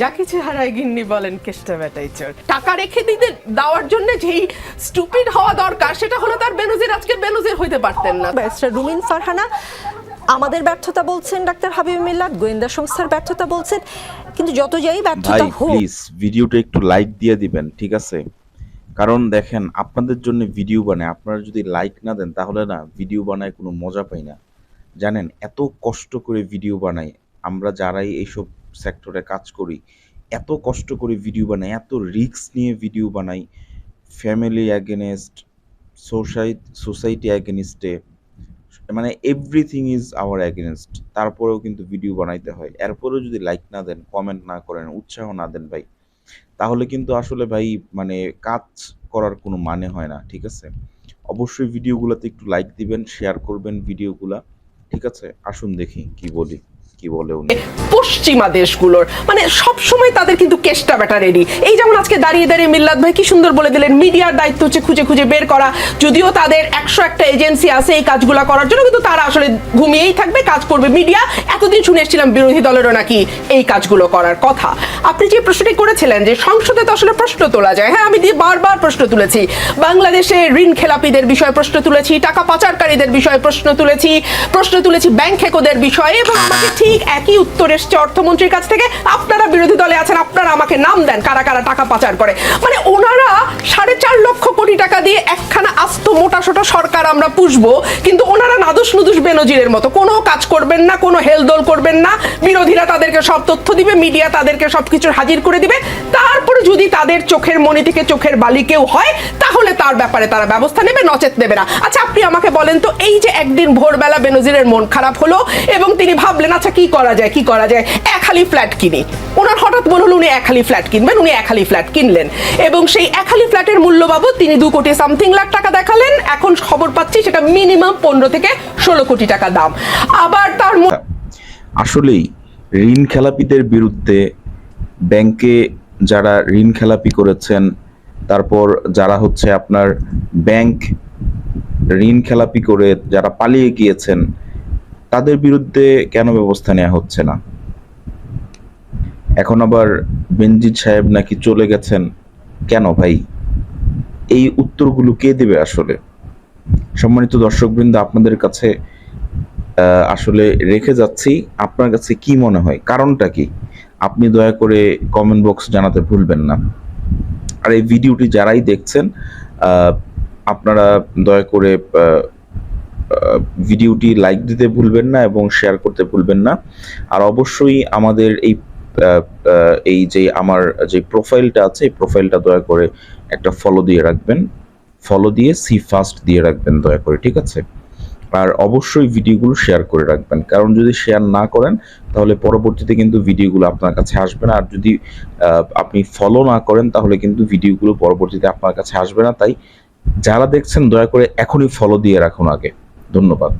যাকে চেহারায় গিন্নি বলেন কেষ্টা বেটাই চোর। টাকা রেখে দিতে দেওয়ার জন্য যেই স্টুপিড হওয়া দরকার সেটা হলো তার বেনজির। আজকে বেনজির হইতে পারতেন না। ব্যারিস্টার রুমিন ফারহানা আমাদের ব্যর্থতা বলছেন ডাক্তার হাবিব মিল্লাত গোয়েন্দা সংস্থার ব্যর্থতা বলছেন কিন্তু যত যাই ব্যর্থতা হোক প্লিজ ভিডিওটা একটু লাইক দিয়ে দিবেন ঠিক আছে? কারণ দেখেন আপনাদের জন্য ভিডিও বানায় আপনারা যদি লাইক না দেন তাহলে না ভিডিও বানায় কোনো মজা পাই না। জানেন এত কষ্ট করে ভিডিও বানাই আমরা যারাই এইসব সেক্টরে কাজ করি, এত কষ্ট করে ভিডিও বানাই, এত রিস্ক নিয়ে ভিডিও বানাই ফ্যামিলি অ্যাগেনেস্ট সোসাইটি সোসাইটি অ্যাগেনিস্টে মানে এভরিথিং ইজ আওয়ার অ্যাগেনস্ট তারপরেও কিন্তু ভিডিও বানাইতে হয়। এরপরেও যদি লাইক না দেন কমেন্ট না করেন, উৎসাহ না দেন ভাই, তাহলে কিন্তু আসলে ভাই মানে কাজ করার কোনো মানে হয় না, ঠিক আছে? অবশ্যই ভিডিওগুলোতে একটু লাইক দিবেন শেয়ার করবেন ভিডিওগুলা ঠিক আছে? আসুন দেখি কি বলি। কি বলে উনি? পশ্চিমা দেশগুলোর মানে সব সময় তাদের কিন্তু কেষ্টা ব্যাটা রেডি এই যেমন আজকে দাঁড়িয়ে দাঁড়িয়ে মিল্লাত ভাই কি সুন্দর বলে দিলেন, মিডিয়ার দায়িত্ব হচ্ছে খুঁজে খুঁজে বের করা। যদিও তাদের একশো একটা এজেন্সি আছে এই কাজগুলো করার জন্য, কিন্তু তারা আসলে ঘুমিয়েই থাকবে, কাজ করবে। মিডিয়া, এতদিন শুনে এসেছিলাম বিরোধী দলেরও নাকি এই কাজগুলো করার কথা। আপনি যে প্রশ্নটি করেছিলেন যে সংসদে তো আসলে প্রশ্ন তোলা যায় হ্যাঁ আমি দিয়ে বারবার প্রশ্ন তুলেছি। বাংলাদেশে ঋণ খেলাপিদের বিষয়ে প্রশ্ন তুলেছি, টাকা পাচারকারীদের বিষয়ে প্রশ্ন তুলেছি প্রশ্ন তুলেছি ব্যাংক হেকোদের বিষয়ে এবং আমাকে ঠিক একই উত্তর এসছে অর্থমন্ত্রীর কাছ থেকে। আপনারা বিরোধী দলে আছেন, আপনারা আমাকে নাম দেন কারা কারা টাকা পাচার করে। মানে ওনারা সাড়ে চার লক্ষ কোটি টাকা দিয়ে একখানা আস্ত মোটা সোটা সরকার আমরা পুষবো, কিন্তু ওনারা নাদুস নুদুস বেনজিরের মতো। কোনো কাজ করবেন না, কোনো হেলদোল করবেন না। বিরোধীরা তাদেরকে সব তথ্য দিবে, মিডিয়া তাদেরকে সব কিছুর হাজির করে দিবে। তারপরে যদি তাদের চোখের মনি থেকে চোখের বালি কেউ হয়, তাহলে তার ব্যাপারে তারা ব্যবস্থা নেবে, নচেত নেবে না। আচ্ছা আপনি আমাকে বলেন তো, এই যে একদিন ভোরবেলা বেনজিরের মন খারাপ হলো এবং তিনি ভাবলেন আচ্ছা কি করা যায়, কি করা যায়? এক হালি ফ্ল্যাট কিনি। ওনার হঠাৎ মনে হলো উনি এক হালি ফ্ল্যাট কিনবেন, উনি এক হালি ফ্ল্যাট কিনলেন। এবং সেই এক হালি ফ্ল্যাটের মূল্য বাবদ তিনি দু কোটি সামথিং লাখ টাকা দেখালেন। এখন খবর পাচ্ছি, সেটা মিনিমাম পনেরো থেকে ষোলো কোটি টাকা দাম। আবার তার আসলেই ঋণ খেলাপিদের বিরুদ্ধে ব্যাংকে যারা ঋণ খেলাপি করেছেন, তারপর যারা হচ্ছে আপনার ব্যাংক ঋণ খেলাপি করে যারা পালিয়ে গিয়েছেন, তাদের বিরুদ্ধে কেন ব্যবস্থা নেওয়া হচ্ছে না? এখন আবার বেনজির সাহেব নাকি চলে গেছেন কেন ভাই? এই উত্তরগুলো কে দেবে আসলে? সম্মানিত দর্শকবৃন্দ, আপনাদের কাছে আসলে রেখে যাচ্ছি। আপনার কাছে কি মনে হয়? কারণটা কি? আপনি দয়া করে কমেন্ট বক্স জানাতে ভুলবেন না। আর এই ভিডিওটি যারাই দেখছেন আপনারা দয়া করে ভিডিওটি লাইক দিতে ভুলবেন না এবং শেয়ার করতে ভুলবেন না। আর অবশ্যই আমাদের এই এই যে আমার যে প্রোফাইলটা আছে, এই প্রোফাইলটা দয়া করে একটা ফলো দিয়ে রাখবেন। ফলো দিয়ে সি ফাস্ট দিয়ে রাখবেন দয়া করে, ঠিক আছে? আর অবশ্যই ভিডিওগুলো শেয়ার করে রাখবেন। কারণ যদি শেয়ার না করেন, তাহলে পরবর্তীতে কিন্তু ভিডিওগুলো আপনার কাছে আসবে না। আর যদি আপনি ফলো না করেন, তাহলে কিন্তু ভিডিওগুলো পরবর্তীতে আপনার কাছে আসবে না। তাই যারা দেখছেন, দয়া করে এখনই ফলো দিয়ে রাখুন আগে। ধন্যবাদ।